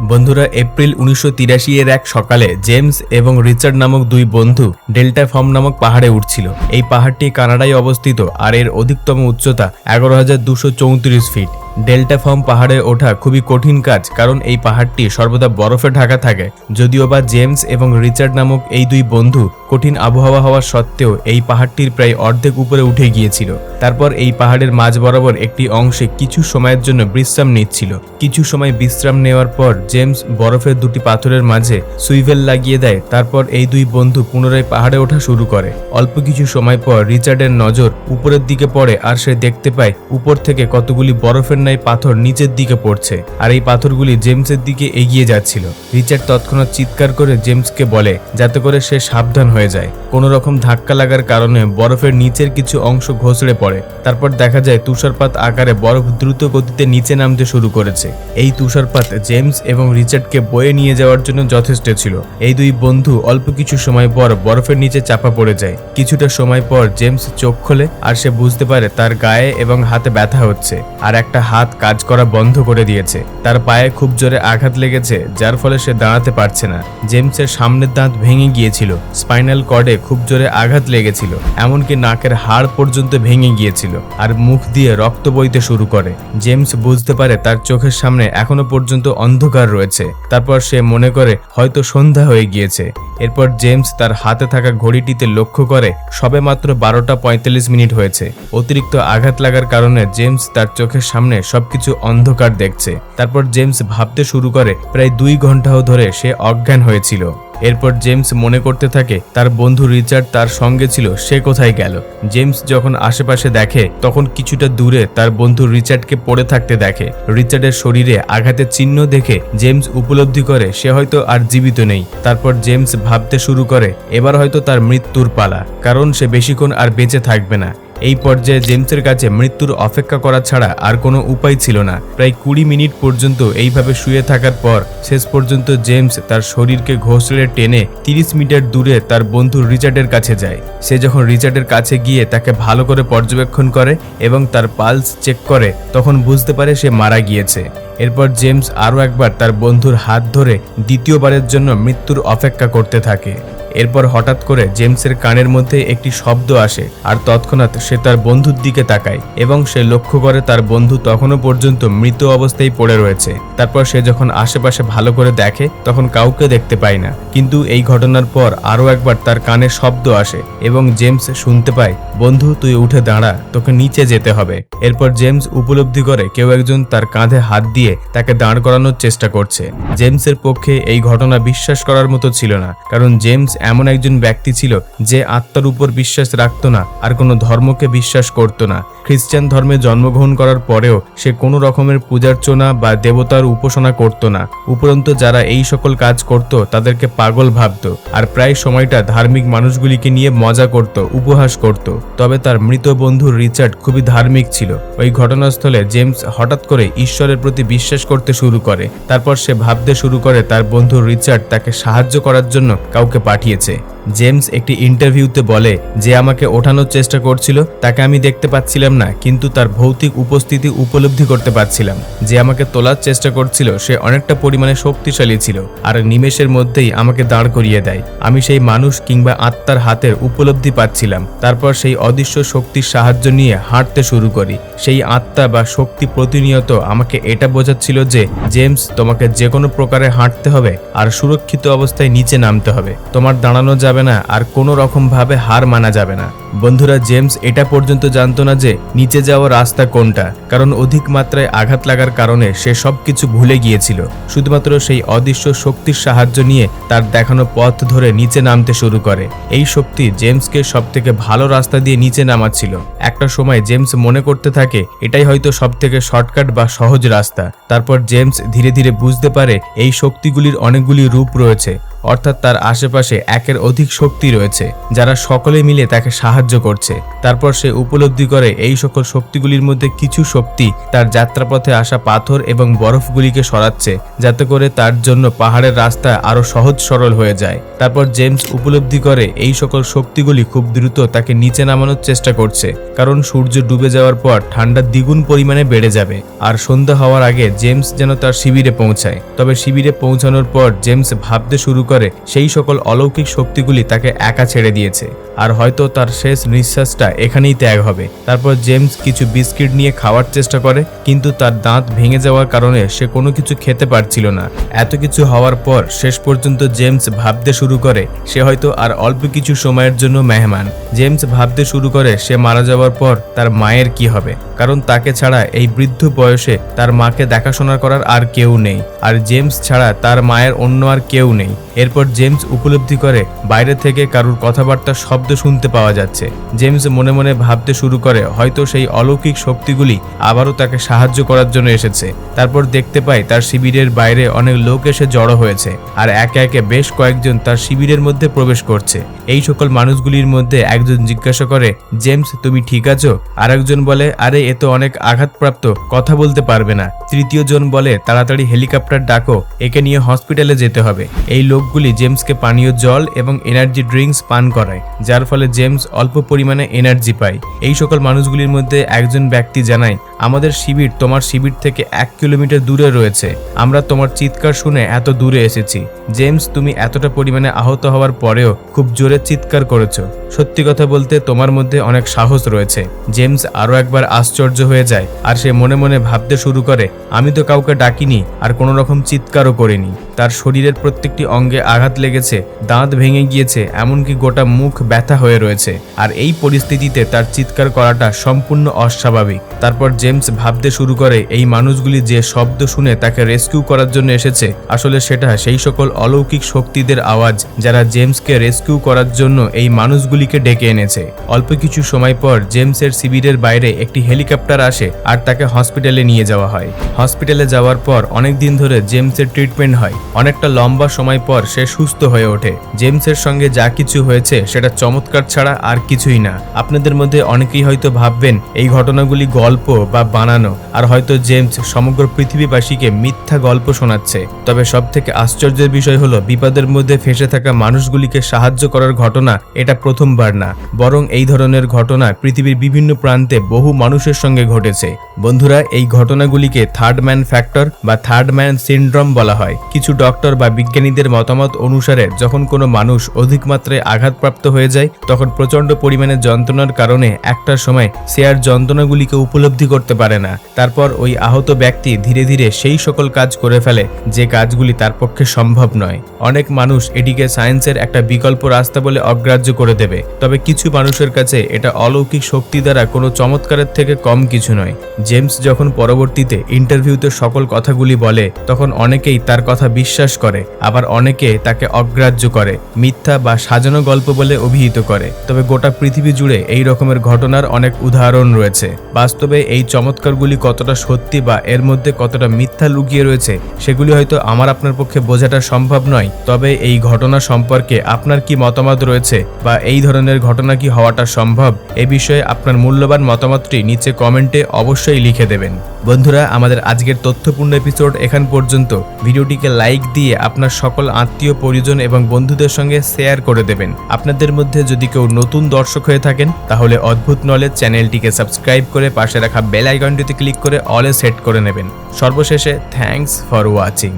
বন্ধুরা, এপ্রিল উনিশশো তিরাশি এর এক সকালে জেমস এবং রিচার্ড নামক দুই বন্ধু ডেল্টা ফর্ম নামক পাহাড়ে উঠছিল। এই পাহাড়টি কানাডায় অবস্থিত আর এর অধিকতম উচ্চতা এগারো হাজার দুশো চৌত্রিশ ফিট। ডেল্টা ফর্ম পাহাড়ে ওঠা খুবই কঠিন কাজ, কারণ এই পাহাড়টি সর্বদা বরফে ঢাকা থাকে। যদিও বা জেমস এবং রিচার্ড নামক এই দুই বন্ধু কঠিন আবহাওয়া হওয়া সত্ত্বেও এই পাহাড়টির প্রায় অর্ধেক উপরে উঠে গিয়েছিল। তারপর এই পাহাড়ের মাঝ বরাবর একটি অংশে কিছু সময়ের জন্য বিশ্রাম নিচ্ছিল। কিছু সময় বিশ্রাম নেওয়ার পর জেমস বরফের দুটি পাথরের মাঝে সুইভেল লাগিয়ে দেয়, তারপর এই দুই বন্ধু পুনরায় পাহাড়ে ওঠা শুরু করে। অল্প কিছু সময় পর রিচার্ডের নজর উপরের দিকে পড়ে আর সে দেখতে পায় উপর থেকে কতগুলি বরফের ন্যায় পাথর নিচের দিকে পড়ছে, আর এই পাথরগুলি জেমসের দিকে এগিয়ে যাচ্ছিল। রিচার্ড তৎক্ষণাৎ চিৎকার করে জেমসকে বলে, যাতে করে সে সাবধান হয়ে যায়। কোনো রকম ধাক্কা লাগার কারণে বরফের নিচের কিছু অংশ ঘষড়ে পড়ে। তারপর দেখা যায় তুষারপাত আকারে বরফ দ্রুত গতিতে নিচে নামতে শুরু করেছে। এই তুষারপাত জেমস এবং রিচার্ডকে বয়ে নিয়ে যাওয়ার জন্য যথেষ্ট ছিল। এই দুই বন্ধু অল্প কিছু সময় পর বরফের নিচে চাপা পড়ে যায়। কিছুটা সময় পর জেমস চোখ খোলে, আর সে বুঝতে পারে তার গায়ে এবং হাতে ব্যথা হচ্ছে, আর একটা হাত কাজ করা বন্ধ করে দিয়েছে। তার পায়ে খুব জোরে আঘাত লেগেছে, যার ফলে সে দাঁড়াতে পারছে না। জেমসের সামনের দাঁত ভেঙে গিয়েছিল, স্পাইনাল কর্ডে খুব জোরে আঘাত লেগেছিল, এমনকি নাকের হাড় পর্যন্ত ভেঙে গিয়েছিল, আর মুখ দিয়ে রক্ত বইতে শুরু করে। জেমস বুঝতে পারে তার চোখের সামনে এখনও পর্যন্ত অন্ধকার রয়েছে। তারপর সে মনে করে, হয়তো সন্ধ্যা হয়ে গিয়েছে। এরপর জেমস তার হাতে থাকা ঘড়িটিতে লক্ষ্য করে সবে মাত্র বারোটা পঁয়তাল্লিশ মিনিট হয়েছে। অতিরিক্ত আঘাত লাগার কারণে জেমস তার চোখের সামনে সবকিছু অন্ধকার দেখছে। তারপর জেমস ভাবতে শুরু করে, প্রায় দুই ঘন্টাও ধরে সে অজ্ঞান হয়েছিল। এরপর জেমস মনে করতে থাকে, তার বন্ধু রিচার্ড তার সঙ্গে ছিল, সে কোথায় গেল? জেমস যখন আশেপাশে দেখে, তখন কিছুটা দূরে তার বন্ধু রিচার্ডকে পড়ে থাকতে দেখে। রিচার্ডের শরীরে আঘাতের চিহ্ন দেখে জেমস উপলব্ধি করে, সে হয়তো আর জীবিত নেই। তারপর জেমস ভাবতে শুরু করে, এবার হয়তো তার মৃত্যুর পালা, কারণ সে বেশিক্ষণ আর বেঁচে থাকবে না। এই পর্যায়ে জেমসের কাছে মৃত্যুর অপেক্ষা করা ছাড়া আর কোনো উপায় ছিল না। প্রায় কুড়ি মিনিট পর্যন্ত এইভাবে শুয়ে থাকার পর শেষ পর্যন্ত জেমস তার শরীরকে ঘষড়ে টেনে তিরিশ মিটার দূরে তার বন্ধু রিচার্ডের কাছে যায়। সে যখন রিচার্ডের কাছে গিয়ে তাকে ভালো করে পর্যবেক্ষণ করে এবং তার পালস চেক করে, তখন বুঝতে পারে সে মারা গিয়েছে। এরপর জেমস আরও একবার তার বন্ধুর হাত ধরে দ্বিতীয়বারের জন্য মৃত্যুর অপেক্ষা করতে থাকে। এরপর হঠাৎ করে জেমসের কানের মধ্যে একটি শব্দ আসে আর তৎক্ষণাৎ সে তার বন্ধুর দিকে তাকায় এবং সে লক্ষ্য করে তার বন্ধু তখনও পর্যন্ত মৃত অবস্থায় পড়ে রয়েছে। তারপর সে যখন আশেপাশে ভালো করে দেখে, তখন কাউকে দেখতে পায় না। কিন্তু এই ঘটনার পর আরও একবার তার কানে শব্দ আসে এবং জেমস শুনতে পায়, বন্ধু, তুই উঠে দাঁড়া, তোকে নিচে যেতে হবে। এরপর জেমস উপলব্ধি করে কেউ একজন তার কাঁধে হাত দিয়ে তাকে দাঁড় করানোর চেষ্টা করছে। জেমসের পক্ষে এই ঘটনা বিশ্বাস করার মতো ছিল না, কারণ জেমস এমন একজন ব্যক্তি ছিল যে আত্মার উপর বিশ্বাস রাখত না আর কোনো ধর্মকে বিশ্বাস করত না। খ্রিস্টান ধর্মে জন্মগ্রহণ করার পরেও সে কোনো রকমের পূজার্চনা বা দেবতার উপাসনা করত না। উপরন্তু যারা এই সকল কাজ করত, তাদেরকে পাগল ভাবত আর প্রায় সময়টা ধার্মিক মানুষগুলিকে নিয়ে মজা করত, উপহাস করত। তবে তার মৃত বন্ধু রিচার্ড খুবই ধার্মিক ছিল। ওই ঘটনাস্থলে জেমস হঠাৎ করে ঈশ্বরের প্রতি বিশ্বাস করতে শুরু করে। তারপর সে ভাবতে শুরু করে তার বন্ধু রিচার্ড তাকে সাহায্য করার জন্য কাউকে পাঠিয়েছে জেমস একটি ইন্টারভিউতে বলে যে আমাকে ওঠানোর চেষ্টা করছিল, তাকে আমি দেখতে পাচ্ছিলাম না, কিন্তু তার ভৌতিক উপস্থিতি উপলব্ধি করতে পারছিলাম। যে আমাকে তোলার চেষ্টা করছিল, সে অনেকটা পরিমাণে শক্তিশালী ছিল, আর নিমেষের মধ্যেই আমাকে দাঁড় করিয়ে দেয়। আমি সেই মানুষ কিংবা আত্মার হাতের উপলব্ধি পাচ্ছিলাম। তারপর সেই অদৃশ্য শক্তির সাহায্য নিয়ে হাঁটতে শুরু করি। সেই আত্মা বা শক্তি প্রতিনিয়ত আমাকে এটা বোঝাচ্ছিল যে, জেমস, তোমাকে যে কোনো প্রকারে হাঁটতে হবে, আর সুরক্ষিত অবস্থায় নিচে নামতে হবে। তোমার দাঁড়ানো যাবে না আর কোনো রকম ভাবে হার মানা যাবে না। বন্ধুরা, জেমস, এটা পর্যন্ত জানতো না যে নিচে যাওয়ার রাস্তা কোনটা, কারণ অধিক মাত্রায় আঘাত লাগার কারণে সে সবকিছু ভুলে গিয়েছিল। শুধুমাত্র সেই অদৃশ্য শক্তির সাহায্য নিয়ে তার দেখানো পথ ধরে নিচে নামতে শুরু করে। এই শক্তি জেমসকে সব থেকে ভালো রাস্তা দিয়ে নিচে নামাচ্ছিল। একটা সময় জেমস মনে করতে থাকে, এটাই হয়তো সব থেকে শর্টকাট বা সহজ রাস্তা। তারপর জেমস ধীরে ধীরে বুঝতে পারে, এই শক্তিগুলির অনেকগুলি রূপ রয়েছে। অর্থাৎ তার আশেপাশে একের অধিক শক্তি রয়েছে, যারা সকলে মিলে তাকে সাহায্য করছে। তারপর সে উপলব্ধি করে, এই সকল শক্তিগুলির মধ্যে কিছু শক্তি তার যাত্রাপথে আসা পাথর এবং বরফগুলিকে সরাচ্ছে, যাতে করে তার জন্য পাহাড়ের রাস্তা আরও সহজ সরল হয়ে যায়। তারপর জেমস উপলব্ধি করে, এই সকল শক্তিগুলি খুব দ্রুত তাকে নিচে নামানোর চেষ্টা করছে, কারণ সূর্য ডুবে যাওয়ার পর ঠান্ডা দ্বিগুণ পরিমাণে বেড়ে যাবে। আর সন্ধ্যা হওয়ার আগে জেমস যেন তার শিবিরে পৌঁছায়। তবে শিবিরে পৌঁছানোর পর জেমস ভাবতে শুরু করে সেই সকল অলৌকিক শক্তিগুলি তাকে একা ছেড়ে দিয়েছে। আর হয়তো তার শেষ নিঃশ্বাসটা এখানেই ত্যাগ হবে। তারপর জেমস কিছু বিস্কিট নিয়ে খাওয়ার চেষ্টা করে, কিন্তু তার দাঁত ভেঙে যাওয়ার কারণে সে কোনো কিছু খেতে পারছিল না। এত কিছু হওয়ার পর শেষ পর্যন্ত জেমস ভাবতে শুরু করে, সে হয়তো আর অল্প কিছু সময়ের জন্য মেহমান। জেমস ভাবতে শুরু করে, সে মারা যাওয়ার পর তার মায়ের কি হবে? কারণ তাকে ছাড়া এই বৃদ্ধ বয়সে তার মাকে দেখাশোনা করার আর কেউ নেই। আর জেমস ছাড়া তার মায়ের অন্য আর কেউ নেই। এরপর জেমস উপলব্ধি করে, বাইরে থেকে কারুর কথাবার্তা, শব্দ শুনতে পাওয়া যাচ্ছে। জেমস মনে মনে ভাবতে শুরু করে, হয়তো সেই অলৌকিক শক্তিগুলি আবারও তাকে সাহায্য করার জন্য এসেছে। তারপর দেখতে পায় তার শিবিরের বাইরে অনেক লোক এসে জড়ো হয়েছে, আর একে একে বেশ কয়েকজন তার শিবিরের মধ্যে প্রবেশ করছে। এই সকল মানুষগুলির মধ্যে একজন জিজ্ঞাসা করে, জেমস, তুমি ঠিক আছো? আর একজন বলে, আরে, এ তো অনেক আঘাতপ্রাপ্ত, কথা বলতে পারবে না। তৃতীয় জন বলে, তাড়াতাড়ি হেলিকপ্টার ডাকো, একে নিয়ে হসপিটালে যেতে হবে। এই লোকগুলি জেমসকে পানীয় জল এবং এনার্জি ড্রিঙ্কস পান করায়, যার ফলে জেমস অল্প পরিমাণে এনার্জি পায়। এই সকল মানুষগুলির মধ্যে একজন ব্যক্তি জানায়, আমাদের শিবির তোমার শিবির থেকে এক কিলোমিটার দূরে রয়েছে। আমরা তোমার চিৎকার শুনে এত দূরে এসেছি। জেমস, তুমি এতটা পরিমাণে আহত হওয়ার পরেও খুব জোরে চিৎকার করেছ। সত্যি কথা বলতে তোমার মধ্যে অনেক সাহস রয়েছে। জেমস আরও একবার আশ্চর্য হয়ে যায়, আর সে মনে মনে ভাবতে শুরু করে, আমি তো কাউকে ডাকিনি, আর কোনো রকম চিৎকারও করিনি। তার শরীরের প্রত্যেকটি অঙ্গে আঘাত লেগেছে, দাঁত ভেঙে গিয়েছে, এমনকি গোটা মুখ ব্যথা হয়ে রয়েছে। আর এই পরিস্থিতিতে তার চিৎকার করাটা সম্পূর্ণ অস্বাভাবিক। তারপর জেমস ভাবতে শুরু করে, এই মানুষগুলি যে শব্দ শুনে তাকে রেস্কিউ করার জন্য এসেছে, আসলে সেটা সেই সকল অলৌকিক শক্তিদের আওয়াজ যারা জেমসকে রেস্কিউ করার জন্য এই মানুষগুলিকে ডেকে এনেছে। অল্প কিছু সময় পর জেমসের শিবিরের বাইরে একটি হেলিকপ্টার আসে আর তাকে হসপিটালে নিয়ে যাওয়া হয়। হসপিটালে যাওয়ার পর অনেক দিন ধরে জেমসের ট্রিটমেন্ট হয়। অনেকটা লম্বা সময় পর সে সুস্থ হয়ে ওঠে। জেমসের সঙ্গে যা কিছু হয়েছে, সেটা চমৎকার ছাড়া আর কিছুই না। আপনাদের মধ্যে অনেকেই হয়তো ভাববেন, এই ঘটনাগুলি গল্প বা বানানো, আর হয়তো জেমস সমগ্র পৃথিবীবাসীকে মিথ্যা গল্প শোনাচ্ছে। তবে সব থেকে আশ্চর্যের বিষয় হলো, বিপদের মধ্যে ফেসে থাকা মানুষগুলিকে সাহায্য করার ঘটনা এটা প্রথমবার না। বরং এই ধরনের ঘটনা পৃথিবীর বিভিন্ন প্রান্তে বহু মানুষের সঙ্গে ঘটেছে। বন্ধুরা, এই ঘটনাগুলিকে থার্ড ম্যান ফ্যাক্টর বা থার্ড ম্যান সিন্ড্রোম বলা হয়। কিছু ডক্টর বা বিজ্ঞানীদের মতামত অনুসারে যখন কোনো মানুষ অধিক মাত্রায় আঘাতপ্রাপ্ত হয়ে যায়, তখন প্রচণ্ড পরিমাণে যন্ত্রণার কারণে একটা সময় সে আর যন্ত্রণাগুলিকে উপলব্ধি করতে পারে না। তারপর ওই আহত ব্যক্তি ধীরে ধীরে সেই সকল কাজ করে ফেলে, যে কাজগুলি তার পক্ষে সম্ভব নয়। অনেক মানুষ এটিকে সায়েন্সের একটা বিকল্প রাস্তা বলে অগ্রাহ্য করে দেবে, তবে কিছু মানুষের কাছে এটা অলৌকিক শক্তি দ্বারা কোনো চমৎকারের থেকে কম কিছু নয়। জেমস যখন পরবর্তীতে ইন্টারভিউতে সকল কথাগুলি বলে, তখন অনেকেই তার কথা বিশ্বাস করে, আবার অনেকে তাকে অগ্রাহ্য করে, মিথ্যা বা সাজানো গল্প বলে অভিহিত করে। তবে গোটা পৃথিবী জুড়ে এই রকমের ঘটনার অনেক উদাহরণ রয়েছে। বাস্তবে এই চমৎকারগুলি কতটা সত্যি বা এর মধ্যে কতটা মিথ্যা লুকিয়ে রয়েছে, সেগুলি হয়তো আমার আপনার পক্ষে বোঝাটা সম্ভব নয়। তবে এই ঘটনা সম্পর্কে আপনার কি মতামত রয়েছে বা এই ধরনের ঘটনা কি হওয়াটা সম্ভব, এ বিষয়ে আপনার মূল্যবান মতামতটি নিচে কমেন্টে অবশ্যই লিখে দেবেন। বন্ধুরা, আমাদের আজকের তথ্যপূর্ণ এপিসোড এখান পর্যন্ত। ভিডিওটিকে লাইক দিয়ে আপনার সকল আত্মীয়, পরিজন এবং বন্ধুদের সঙ্গে শেয়ার করে দেবেন। আপনাদের মধ্যে যদি কেউ নতুন দর্শক হয়ে থাকেন, তাহলে অদ্ভুত নলেজ চ্যানেলটিকে সাবস্ক্রাইব করে পাশে রাখা বেল আইকনটিতে ক্লিক করে অলে সেট করে নেবেন। সর্বশেষে থ্যাংকস ফর ওয়াচিং